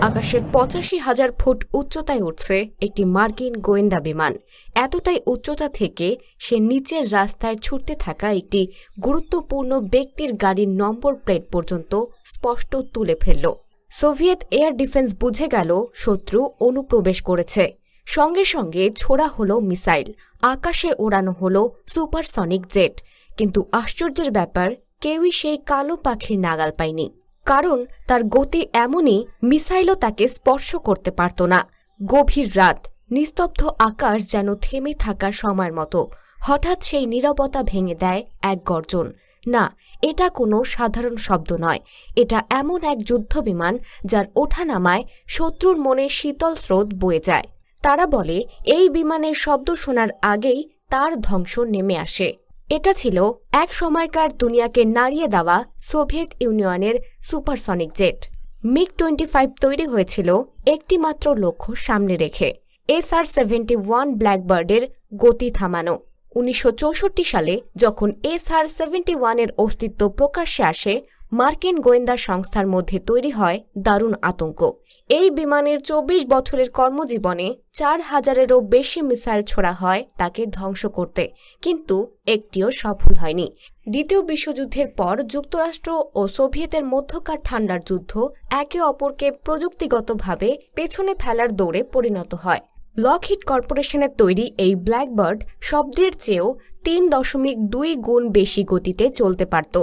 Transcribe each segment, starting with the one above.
আকাশের পঁচাশি হাজার ফুট উচ্চতায় উঠছে একটি মার্কিন গোয়েন্দা বিমান। এতটাই উচ্চতা থেকে সে নিচের রাস্তায় ছুটতে থাকা একটি গুরুত্বপূর্ণ ব্যক্তির গাড়ির নম্বর প্লেট পর্যন্ত স্পষ্ট তুলে ফেলল। সোভিয়েত এয়ার ডিফেন্স বুঝে গেল শত্রু অনুপ্রবেশ করেছে। সঙ্গে সঙ্গে ছোড়া হলো মিসাইল, আকাশে ওড়ানো হলো সুপারসনিক জেট। কিন্তু আশ্চর্যের ব্যাপার, কেউই সেই কালো পাখির নাগাল পায়নি। কারণ তার গতি এমনই, মিসাইলও তাকে স্পর্শ করতে পারত না। গভীর রাত, নিস্তব্ধ আকাশ যেন থেমে থাকা সময়ের মতো। হঠাৎ সেই নীরবতা ভেঙে দেয় এক গর্জন। না, এটা কোনো সাধারণ শব্দ নয়। এটা এমন এক যুদ্ধবিমান যার ওঠানামায় শত্রুর মনে শীতল স্রোত বয়ে যায়। তারা বলে, এই বিমানের শব্দ শোনার আগেই তার ধ্বংস নেমে আসে। এটা ছিল এক সময়কার দুনিয়াকে নাড়িয়ে দেওয়া সোভিয়েত ইউনিয়নের supersonic jet. MiG twenty five তৈরি হয়েছিল একটি মাত্র লক্ষ্য সামনে রেখে, এস আর সেভেন্টি ওয়ান ব্ল্যাকবার্ডের গতি থামানো। উনিশশো চৌষট্টি সালে যখন এস আর সেভেন্টি ওয়ানের অস্তিত্ব প্রকাশ্যে আসে মার্কিন গোয়েন্দা সংস্থার মধ্যে তৈরি হয় দারুণ আতঙ্ক। এই বিমানের চব্বিশ বছরের কর্মজীবনে চার হাজারেরও বেশি মিসাইল ছোড়া হয় তাকে ধ্বংস করতে, কিন্তু একটিও সফল হয়নি। দ্বিতীয় বিশ্বযুদ্ধের পর যুক্তরাষ্ট্র ও সোভিয়েতের মধ্যকার ঠান্ডার যুদ্ধ একে অপরকে প্রযুক্তিগতভাবে পেছনে ফেলার দৌড়ে পরিণত হয়। লকহিট কর্পোরেশনের তৈরি এই ব্ল্যাকবার্ড শব্দের চেয়েও তিন দশমিক দুই গুণ বেশি গতিতে চলতে পারত।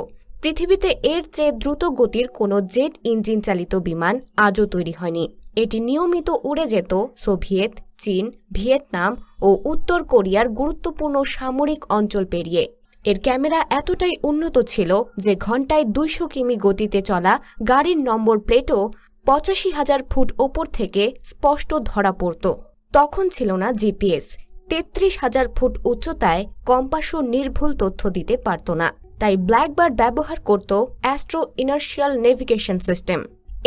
পৃথিবীতে এর চেয়ে দ্রুত গতির কোনো জেট ইঞ্জিন চালিত বিমান আজও তৈরি হয়নি। এটি নিয়মিত উড়ে যেত সোভিয়েত, চীন, ভিয়েতনাম ও উত্তর কোরিয়ার গুরুত্বপূর্ণ সামরিক অঞ্চল পেরিয়ে। এর ক্যামেরা এতটাই উন্নত ছিল যে ঘন্টায় দুইশো কিমি গতিতে চলা গাড়ির নম্বর প্লেটও পঁচাশি হাজার ফুট ওপর থেকে স্পষ্ট ধরা পড়ত। তখন ছিল না জিপিএস। তেত্রিশ হাজার ফুট উচ্চতায় কম্পাসও নির্ভুল তথ্য দিতে পারত না। তাই ব্ল্যাকবার্ড ব্যবহার করত astro inertial navigation system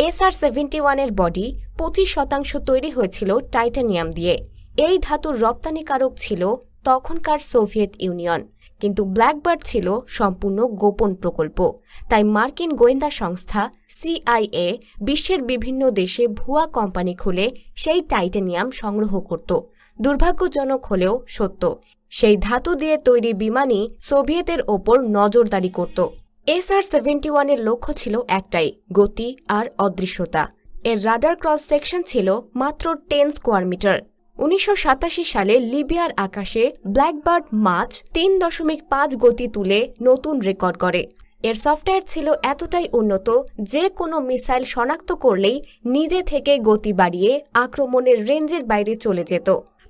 SR seventy ওয়ানের বডি পঁচিশ শতাংশ তৈরি হয়েছিল টাইটানিয়াম দিয়ে। এই ধাতুর রপ্তানিকারক ছিল তখনকার সোভিয়েত ইউনিয়ন কিন্তু ব্ল্যাকবার্ড ছিল সম্পূর্ণ গোপন প্রকল্প। তাই মার্কিন গোয়েন্দা সংস্থা সিআইএ বিশ্বের বিভিন্ন দেশে ভুয়া কোম্পানি খুলে সেই টাইটানিয়াম সংগ্রহ করত। দুর্ভাগ্যজনক হলেও সত্য সেই ধাতু দিয়ে তৈরি বিমানই সোভিয়েতের ওপর নজরদারি করত। এস আর সেভেন্টি ওয়ানের লক্ষ্য ছিল একটাই, গতি আর অদৃশ্যতা। এর রাডার ক্রস সেকশন ছিল মাত্র টেন স্কোয়ার মিটার। উনিশশো সাতাশি সালে লিবিয়ার আকাশে ব্ল্যাকবার্ড মাছ তিন দশমিক পাঁচ গতি তুলে নতুন রেকর্ড করে। এর সফটওয়্যার ছিল এতটাই উন্নত যে কোনো মিসাইল শনাক্ত করলেই নিজে থেকে গতি বাড়িয়ে আক্রমণের রেঞ্জের বাইরে চলে যেত।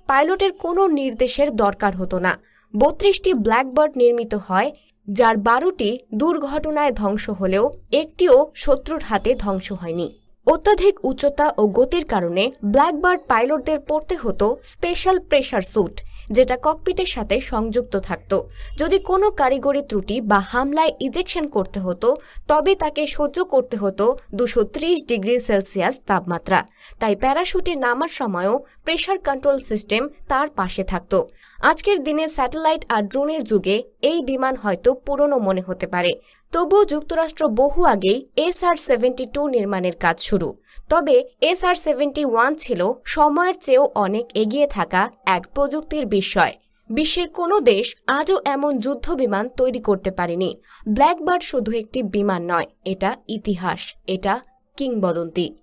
পাইলটের কোনো নির্দেশের দরকার হতো না। বত্রিশটি ব্ল্যাকবার্ড নির্মিত হয়, যার বারোটি দুর্ঘটনায় ধ্বংস হলেও একটিও শত্রুর হাতে ধ্বংস হয়নি। অত্যাধিক উচ্চতা ও গতির কারণে ব্ল্যাকবার্ড পাইলটদের পড়তে হতো স্পেশাল প্রেশার স্যুট। যেটা ককপিটের সাথে সংযুক্ত থাকত। যদি কোনো কারিগরি ত্রুটি বা হামলায় ইজেকশন করতে হতো, তবে তাকে সহ্য করতে হতো দুশো ডিগ্রি সেলসিয়াস তাপমাত্রা। তাই প্যারাশুটে নামার সময়ও প্রেশার কন্ট্রোল সিস্টেম তার পাশে থাকত। আজকের দিনে স্যাটেলাইট আর ড্রোনের যুগে এই বিমান হয়তো পুরনো মনে হতে পারে। তবুও যুক্তরাষ্ট্র বহু আগেই এস আর সেভেন্টি টু নির্মাণের কাজ শুরু। তবে এস আর সেভেন্টি ওয়ান ছিল সময়ের চেয়েও অনেক এগিয়ে থাকা এক প্রযুক্তির বিষয়। বিশ্বের কোনো দেশ আজও এমন যুদ্ধ বিমান তৈরি করতে পারেনি। ব্ল্যাকবার্ড শুধু একটি বিমান নয়, এটা ইতিহাস, এটা কিংবদন্তি।